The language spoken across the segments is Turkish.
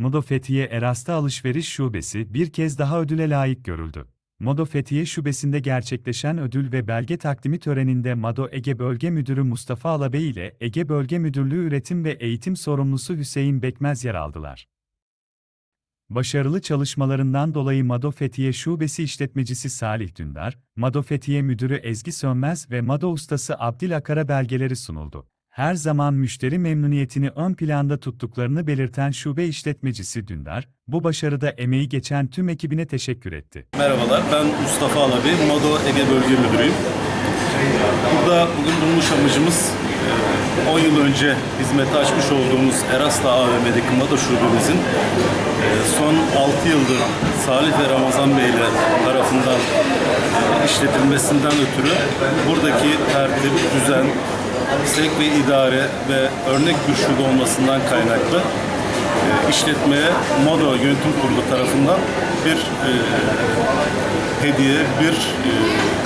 Modo Fethiye Erasta Alışveriş Şubesi bir kez daha ödüle layık görüldü. Modo Fethiye Şubesi'nde gerçekleşen ödül ve belge takdimi töreninde Mado Ege Bölge Müdürü Mustafa Alabey ile Ege Bölge Müdürlüğü Üretim ve Eğitim Sorumlusu Hüseyin Bekmez yer aldılar. Başarılı çalışmalarından dolayı Mado Fethiye Şubesi işletmecisi Salih Dündar, Mado Fethiye Müdürü Ezgi Sönmez ve Mado Ustası Abdil Akar'a belgeleri sunuldu. Her zaman müşteri memnuniyetini ön planda tuttuklarını belirten şube işletmecisi Dündar, bu başarıda emeği geçen tüm ekibine teşekkür etti. Merhabalar, ben Mustafa Alabi, Modo Ege Bölge Müdürüyüm. Burada bugün bulmuş amacımız e, 10 yıl önce hizmete açmış olduğumuz Erasta AVM'deki Modo şubemizin e, son 6 yıldır Salih ve Ramazan Beyler tarafından e, işletilmesinden ötürü buradaki tertip, düzen, sevk ve idare ve örnek şube olmasından kaynaklı e, işletmeye Modo Yönetim Kurulu tarafından bir e, hediye, bir e,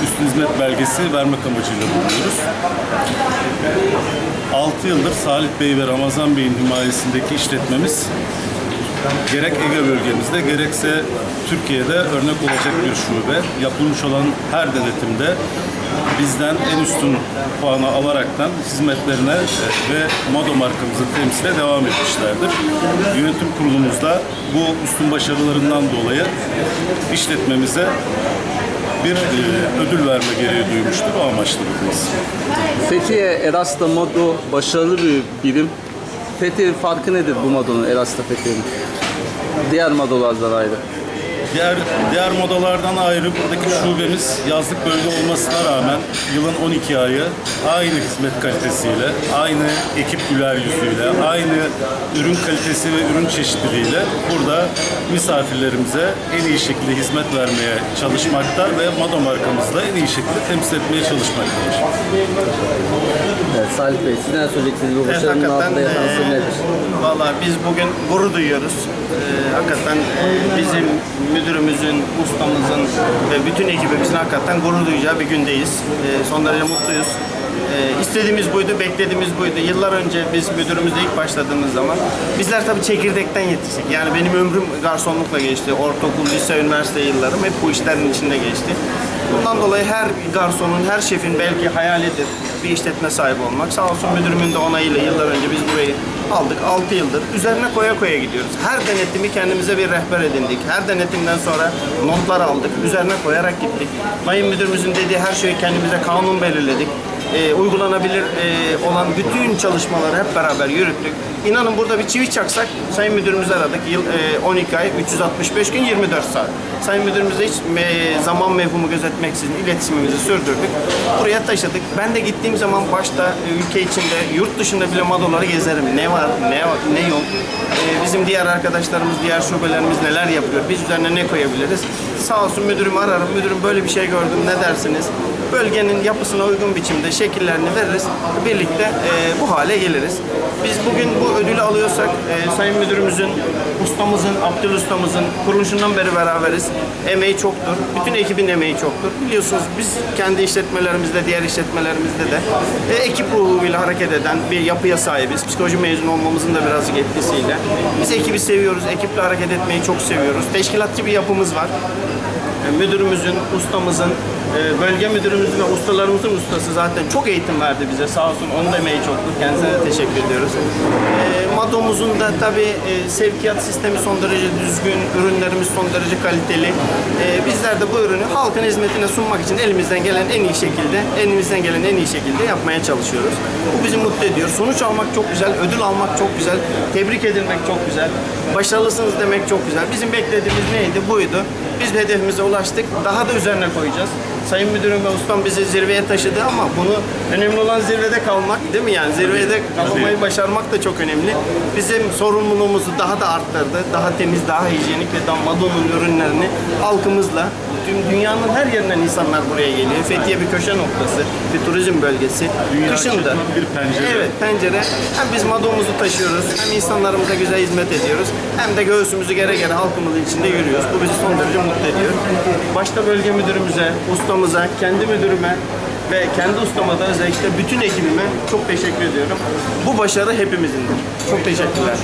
üstün hizmet belgesi vermek amacıyla bulunuyoruz. 6 yıldır Salih Bey ve Ramazan Bey'in himayesindeki işletmemiz gerek Ege bölgemizde gerekse Türkiye'de örnek olacak bir şube. Yapılmış olan her denetimde bizden en üstün puanı alaraktan hizmetlerine e, ve Mado markamızı temsile devam etmişlerdir. Yönetim kurulumuzda bu üstün başarılarından dolayı işletmemize bir e, ödül verme gereği duymuştur. O amaçlı. Fethiye Erasta Modo başarılı bir birim. Fethiye farkı nedir bu Modo'nun Erasta Fethiye'nin? Diğer Modo'lardan ayrı. Diğer diğer modalardan ayrı buradaki şubemiz yazlık bölge olmasına rağmen yılın 12 ayı aynı hizmet kalitesiyle, aynı ekip güler yüzüyle, aynı ürün kalitesi ve ürün çeşitliliğiyle burada misafirlerimize en iyi şekilde hizmet vermeye çalışmakta ve Mado markamızla en iyi şekilde temsil etmeye çalışmaktadır. Evet, Salih Bey siz neler söyleyeceksiniz bu Evet, başarının hakikaten altında yatan sır nedir? Valla biz bugün gurur duyuyoruz. Eee, hakikaten bizim müdürümüzün, ustamızın ve bütün ekibimizin hakikaten gurur duyacağı bir gündeyiz. Eee, son derece mutluyuz. İstediğimiz buydu, beklediğimiz buydu. Yıllar önce biz müdürümüzle ilk başladığımız zaman bizler tabii çekirdekten yetiştik. Yani benim ömrüm garsonlukla geçti. Ortaokul, lise, üniversite yıllarım hep bu işlerin içinde geçti. Bundan dolayı her garsonun, her şefin belki hayalidir bir işletme sahibi olmak. Sağ olsun müdürümün de onayıyla yıllar önce biz burayı aldık. 6 yıldır üzerine koya koya gidiyoruz. Her denetimi kendimize bir rehber edindik. Her denetimden sonra notlar aldık. Üzerine koyarak gittik. Mayın müdürümüzün dediği her şeyi kendimize kanun belirledik. Ee, uygulanabilir e, olan bütün çalışmaları hep beraber yürüttük. İnanın burada bir çivi çaksak Sayın Müdürümüzü aradık. Yıl e, 12 ay, 365 gün, 24 saat. Sayın Müdürümüzle hiç me- zaman mevhumu gözetmeksizin iletişimimizi sürdürdük. Buraya taşıdık. Ben de gittiğim zaman başta e, ülke içinde, yurt dışında bile madoları gezerim. Ne var, ne ne yok. E, bizim diğer arkadaşlarımız, diğer şubelerimiz neler yapıyor, biz üzerine ne koyabiliriz? Sağ olsun müdürümü ararım. Müdürüm böyle bir şey gördüm, ne dersiniz? Bölgenin yapısına uygun biçimde şekillerini veririz. Birlikte e, bu hale geliriz. Biz bugün bu ödülü alıyorsak e, Sayın Müdürümüzün, ustamızın, Abdül Ustamızın kuruluşundan beri beraberiz. Emeği çoktur. Bütün ekibin emeği çoktur. Biliyorsunuz biz kendi işletmelerimizde, diğer işletmelerimizde de e, ekip ruhuyla hareket eden bir yapıya sahibiz. Psikoloji mezunu olmamızın da birazcık etkisiyle. Biz ekibi seviyoruz, ekiple hareket etmeyi çok seviyoruz. Teşkilatçı bir yapımız var. E, müdürümüzün, ustamızın, e, bölge müdürümüzün ve ustalarımızın ustası zaten çok eğitim verdi bize. Sağ olsun onun da emeği çoktur. Kendisine teşekkür ediyoruz. E, Madomuzun da tabii sevkiyat sistemi son derece düzgün, ürünlerimiz son derece kaliteli. Bizler de bu ürünü halkın hizmetine sunmak için elimizden gelen en iyi şekilde, elimizden gelen en iyi şekilde yapmaya çalışıyoruz. Bu bizi mutlu ediyor. Sonuç almak çok güzel, ödül almak çok güzel, tebrik edilmek çok güzel, başarılısınız demek çok güzel. Bizim beklediğimiz neydi? Buydu. Biz hedefimize ulaştık. Daha da üzerine koyacağız. Sayın Müdürüm ve Ustam bizi zirveye taşıdı ama bunu önemli olan zirvede kalmak değil mi yani? Zirvede kalmayı başarmak da çok önemli. Bizim sorumluluğumuzu daha da arttırdı. Daha temiz, daha hijyenik ve Madon'un ürünlerini halkımızla tüm dünyanın her yerinden insanlar buraya geliyor. Fethiye bir köşe noktası, bir turizm bölgesi. Dünya Kışın da. bir pencere. Evet, pencere. Hem biz Mado'muzu taşıyoruz, hem insanlarımıza güzel hizmet ediyoruz. Hem de göğsümüzü gere gere halkımızın içinde yürüyoruz. Bu bizi son derece mutlu ediyor. Başta bölge müdürümüze, ustamıza, kendi müdürüme ve kendi ustama da özellikle bütün ekibime çok teşekkür ediyorum. Bu başarı hepimizindir. Çok teşekkürler.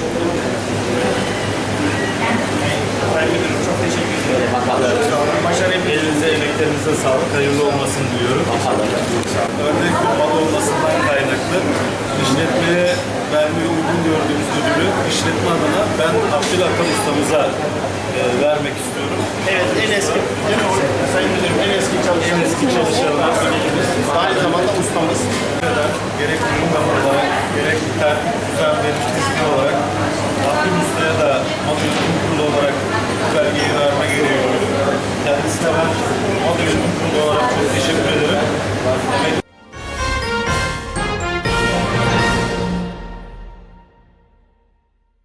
Sayın Müdürüm çok teşekkür ederim. Başarı elinize, emeklerinize sağlık. Hayırlı olmasını diliyorum. Örnek bir olmasından kaynaklı işletmeye vermeyi uygun gördüğümüz ödülü işletme adına ben Abdülhakan ustamıza e, vermek istiyorum. Evet, en eski, değil mi? Sayın Müdürüm, en eski çalışan, en eski çalışanlar Aynı zamanda ustamız. Gerek kurumdan olarak, gerek tertip güzel bir düşünce olarak, Abdül Usta'ya da adı olarak bu belgeyi verme gereği Kendisine ben